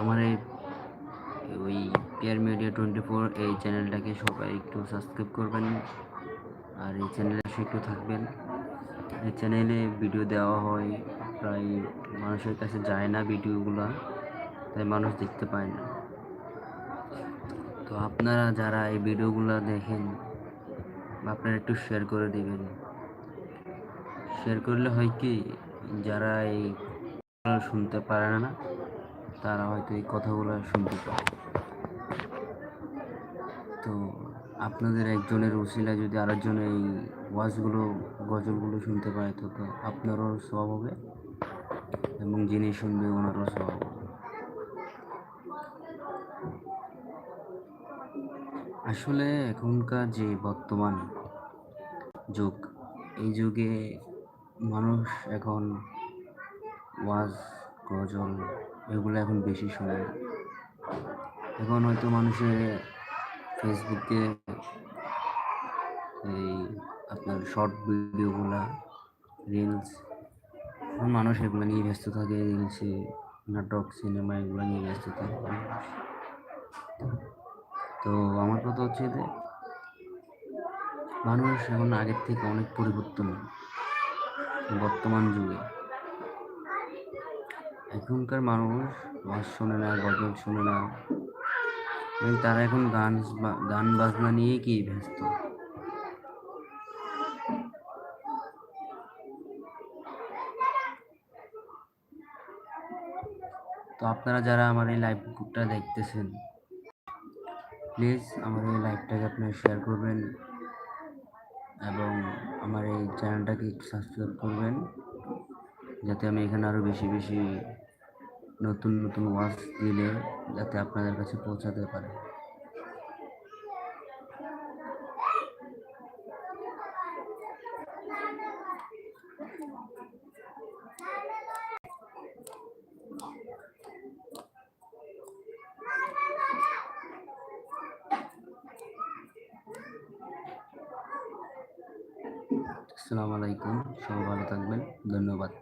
আমার এই, ওই পিয়ার মিডিয়া টোয়েন্টি ফোর এই চ্যানেলটাকে সবাই একটু সাবস্ক্রাইব করবেন। আর এই চ্যানেলে একটু থাকবেন। এই চ্যানেলে ভিডিও দেওয়া হয়, প্রায় মানুষের কাছে যায় না ভিডিওগুলো তাই মানুষ দেখতে পায় না। তো আপনারা যারা এই ভিডিওগুলো দেখেন, আপনারা একটু শেয়ার করে দেবেন। শেয়ার করলে হয় কি, যারা এই শুনতে পারে না তারা হয়তো এই কথাগুলো শুনতে পায়। তো আপনাদের একজনের উসিলা যদি আরেকজন এই ওয়াজগুলো, গজলগুলো শুনতে পায়, তো তো আপনারও স্বভাব হবে এবং যিনি শুনবে ওনারও স্বভাব হবে। আসলে এখনকার যে বর্তমান যুগ, এই যুগে মানুষ এখন ওয়াজ, গজল এগুলো এখন বেশি শোনে। এখন হয়তো মানুষের ফেসবুকে এই আপনার শর্ট ভিডিওগুলো রিলস মানুষ এগুলো নিয়ে ব্যস্ত থাকে রিলসে নাটক সিনেমা এগুলো নিয়ে ব্যস্ত থাকে। তো আমার কথা হচ্ছে যে, মানুষ এখন আগের থেকে অনেক পরিবর্তন। বর্তমান যুগে। এখনকার মানুষ ওয়াজ শোনে না, গজল শোনে না। তারা এখন গান গান বাজনা নিয়ে কি ব্যস্ত? তো আপনারা যারা আমার এই লাইভটা দেখতেছেন প্লিজ আমার এই লাইভটাকে আপনারা শেয়ার করবেন এবং আমার এই চ্যানেলটাকে সাবস্ক্রাইব করবেন, যাতে আমি এখানে আরও বেশি বেশি নতুন নতুন ওয়াজ দিলে যাতে আপনাদের কাছে পৌঁছাতে পারে। আসসালামু আলাইকুম, সবাই ভালো থাকবেন, ধন্যবাদ।